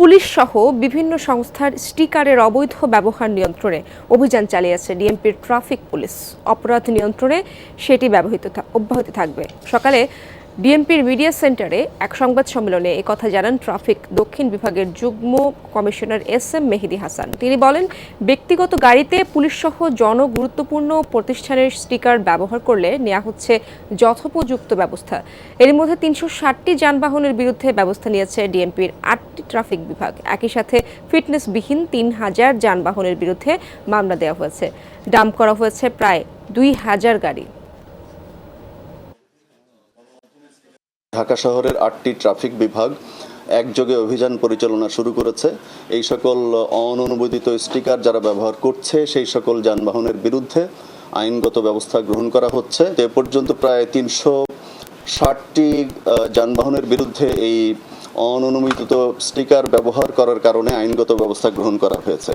Police সহ বিভিন্ন সংস্থার স্টিকারের অবৈধ ব্যবহার নিয়ন্ত্রণে অভিযান চালিয়েছে ডিএমপির ট্রাফিক পুলিশ। অপরাধ নিয়ন্ত্রণে সেটি ব্যবহৃত অব্যাহত থাকবে। সকালে ডিএমপির মিডিয়া সেন্টারে এক সংবাদ সম্মেলনে কথা জানান ট্রাফিক দক্ষিণ বিভাগের যুগ্ম commissioner S M Mehedi Hasan. তিনি বলেন, ব্যক্তিগত গাড়িতে পুলিশ সহ জনগুরুত্বপূর্ণ প্রতিষ্ঠানের স্টিকার ব্যবহার করলে নেওয়া হচ্ছে যথোপযুক্ত ব্যবস্থা। এর মধ্যে তিনশো ষাটটি যানবাহনের বিরুদ্ধে ব্যবস্থা নিয়েছে ডিএমপির আটটি ট্রাফিক বিভাগ। একই সাথে ফিটনেসবিহীন তিন হাজার যানবাহনের বিরুদ্ধে মামলা দেওয়া হয়েছে। ডাম্প করা হয়েছে প্রায় দুই হাজার গাড়ি। ঢাকা শহরের আটটি ট্রাফিক বিভাগ একযোগে অভিযান পরিচালনা শুরু করেছে। এই সকল অননুমোদিত স্টিকার যারা ব্যবহার করছে, সেই সকল যানবাহনের বিরুদ্ধে আইনগত ব্যবস্থা গ্রহণ করা হচ্ছে। এ পর্যন্ত প্রায় তিনশো ষাটটি যানবাহনের বিরুদ্ধে এই অননুমোদিত স্টিকার ব্যবহার করার কারণে আইনগত ব্যবস্থা গ্রহণ করা হয়েছে।